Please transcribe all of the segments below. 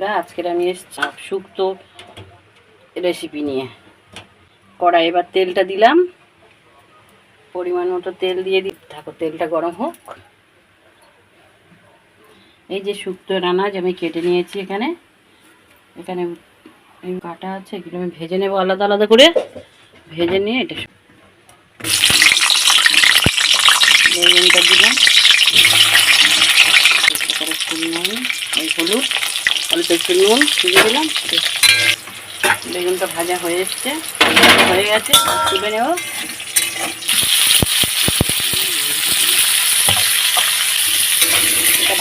বন্ধুরা আজকের আমি এসছি শুক্তো রেসিপি নিয়ে। কড়াই এবার তেলটা দিলাম। পরিমাণ মতো তেল দিয়ে দিই থাকো তেলটা গরম হোক। এই যে শুক্তো রানাজ আমি কেটে নিয়েছি এখানে। এখানে কাটা আছে, এগুলো আমি ভেজে নেব আলাদা আলাদা করে। ভেজে নিয়ে এটা বেগুনটা দিলাম। এই হলুদ। অল্প একটু নুন দিয়ে দিলাম। বেগুনটা ভাজা হয়ে এসছে। হয়ে গেছে। তুলে নেব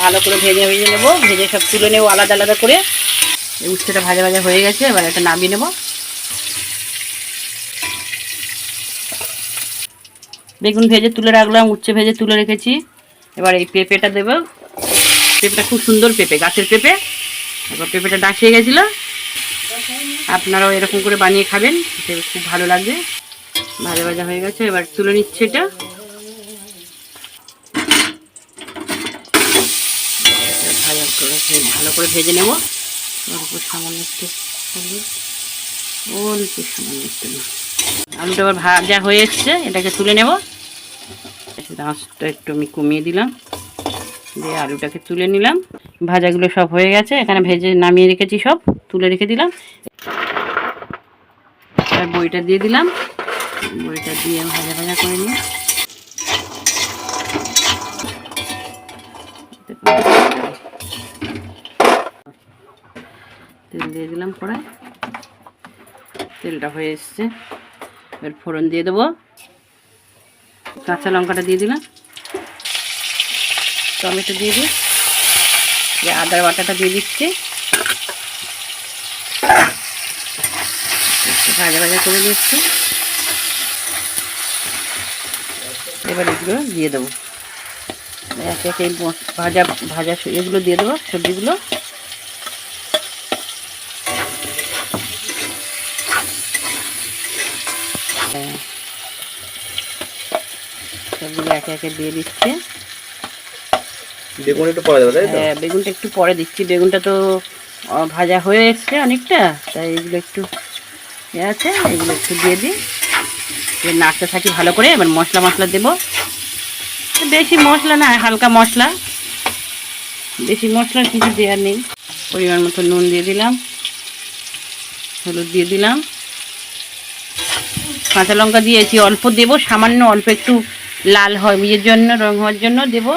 ভালো করে ভেজে ভেজে নেব। ভেজে সব তুলে নেব আলাদা আলাদা করে। উচ্ছেটা ভাজা ভাজা হয়ে গেছে। এবার এটা নামিয়ে নেব। বেগুন ভেজে তুলে রাখলাম, উচ্ছে ভেজে তুলে রেখেছি। এবার এই পেঁপেটা দেবো। পেঁপেটা খুব সুন্দর পেঁপে, গাছের পেঁপে। এবার পেঁপেটা ডাকিয়ে গেছিল। আপনারাও এরকম করে বানিয়ে খাবেন, খেতে খুব ভালো লাগবে। ভাজা ভাজা হয়ে গেছে, এবার তুলে নিচ্ছে এটা। ভাজা করে ভালো করে ভেজে নেব। অল্প সামান্য একটু অল্প সামান্য একটু। আলুটা আবার ভাজা হয়ে এসছে, এটাকে তুলে নেব। আঁচটা একটু আমি কমিয়ে দিলাম। দিয়ে আলুটাকে তুলে নিলাম। ভাজাগুলো সব হয়ে গেছে। এখানে ভেজে নামিয়ে রেখেছি সব, তুলে রেখে দিলাম। বইটা দিয়ে দিলাম। বইটা দিয়ে ভাজা ভাজা করে নিই। তেল দিয়ে দিলাম কড়াই। তেলটা হয়ে এসছে। এবার ফোড়ন দিয়ে দেবো। কাঁচা লঙ্কাটা দিয়ে দিলাম। টমেটো দিয়ে দিই। দিয়ে আদার বাটাটা দিয়ে দিচ্ছি। ভাজা ভাজা করে দিচ্ছি এবার এগুলো দিয়ে দেবো। একে একে ভাজা ভাজা এগুলো দিয়ে দেবো, সবজিগুলো। হ্যাঁ। সবগুলো একে একে দিয়ে দিচ্ছি। বেগুন একটু পরে দেবো তাই তো? হ্যাঁ বেগুনটা একটু পরে দিচ্ছি। বেগুনটা তো ভাজা হয়ে এসছে অনেকটা তাই এগুলো একটু ইয়ে আছে এগুলো একটু দিয়ে দিই। নাড়তে থাকি ভালো করে এবার মশলা মশলা দেবো। বেশি মশলা না হালকা মশলা। বেশি মশলা কিছু দেওয়ার নেই। পরিমাণ মতো নুন দিয়ে দিলাম। হলুদ দিয়ে দিলাম। কাঁচা লঙ্কা দিয়েছি অল্প দেবো। সামান্য অল্প একটু লাল হয় ইয়ের জন্য রং হওয়ার জন্য দেবো।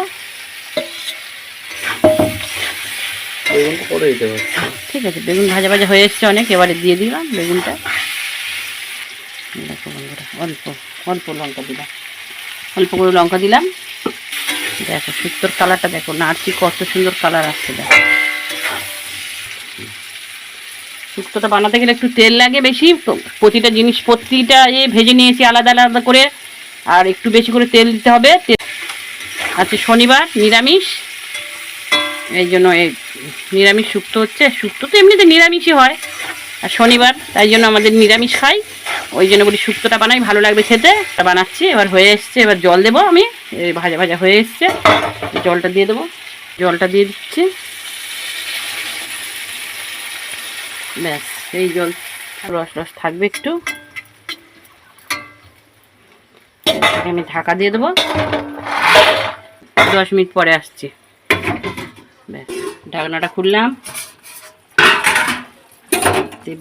বেগুনটা পরে দিতে হবে ঠিক আছে, বেগুন ভাজা ভাজা হয়ে এসছে অনেক, এবারে দিয়ে দিলাম বেগুনটা। দেখো বন্ধুরা, অল্প অল্প লঙ্কা দিলাম। অল্প করে লঙ্কা দিলাম। দেখো, সুন্দর কালারটা দেখো নাড়ছি কত সুন্দর কালার আসছে, দেখো। শুক্তোটা বানাতে গেলে একটু তেল লাগে বেশি প্রতিটা জিনিস, প্রতিটা এ ভেজে নিয়েছি আলাদা আলাদা করে, আর একটু বেশি করে তেল দিতে হবে। আজকে শনিবার, নিরামিষ। এই জন্য এই নিরামিষ শুক্তো হচ্ছে। শুক্তো তো এমনিতে নিরামিষই হয়। আর শনিবার, তাই জন্য আমাদের নিরামিষ খাই। ওই জন্য বলি শুক্তোটা বানাই, ভালো লাগবে খেতে। তা বানাচ্ছি, এবার হয়ে এসছে, এবার জল দেবো আমি। ভাজা ভাজা হয়ে এসছে। জলটা দিয়ে দেবো। জলটা দিয়ে দিচ্ছি। ব্যাস, এই জল রস রস থাকবে একটু। আমি ঢাকা দিয়ে দেবো। দশ মিনিট পরে আসছি। ঢাকনাটা খুললাম।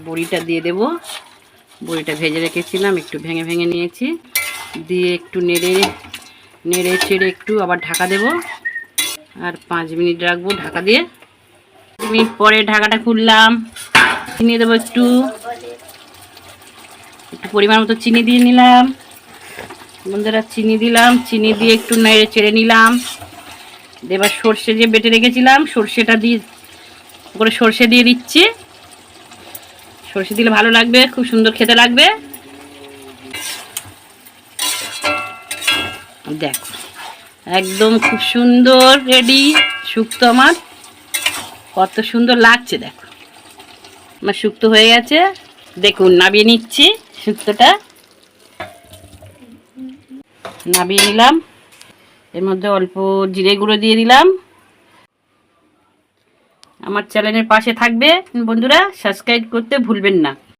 বড়িটা দিয়ে দেব, বড়িটা ভেজে রেখেছিলাম, একটু ভেঙে ভেঙে নিয়েছি। দিয়ে একটু নেড়ে নেড়ে চেড়ে একটু আবার ঢাকা দেব। আর পাঁচ মিনিট রাখব ঢাকা দিয়ে। মিনিট পরে ঢাকাটা খুললাম। চিনি দেবো একটু। একটু পরিমাণ মতো চিনি দিয়ে নিলাম। বন্ধুরা, চিনি দিলাম। চিনি দিয়ে একটু নেড়ে চেড়ে নিলাম। এবার সর্ষে যে বেটে রেখেছিলাম, সর্ষেটা দিয়ে করে সর্ষে দিয়ে দিচ্ছি। সর্ষে দিলে ভালো লাগবে, খুব সুন্দর খেতে লাগবে। দেখো, একদম খুব সুন্দর রেডি শুক্তো আমার। কত সুন্দর লাগছে, দেখো। আমার শুক্তো হয়ে গেছে। দেখুন নাবিয়ে নিচ্ছি শুক্তোটা নাবিয়ে নিলাম। এর মধ্যে অল্প জিরে গুঁড়ো দিয়ে দিলাম। আমার চ্যানেলের পাশে থাকবে। বন্ধুরা, সাবস্ক্রাইব করতে ভুলবেন না।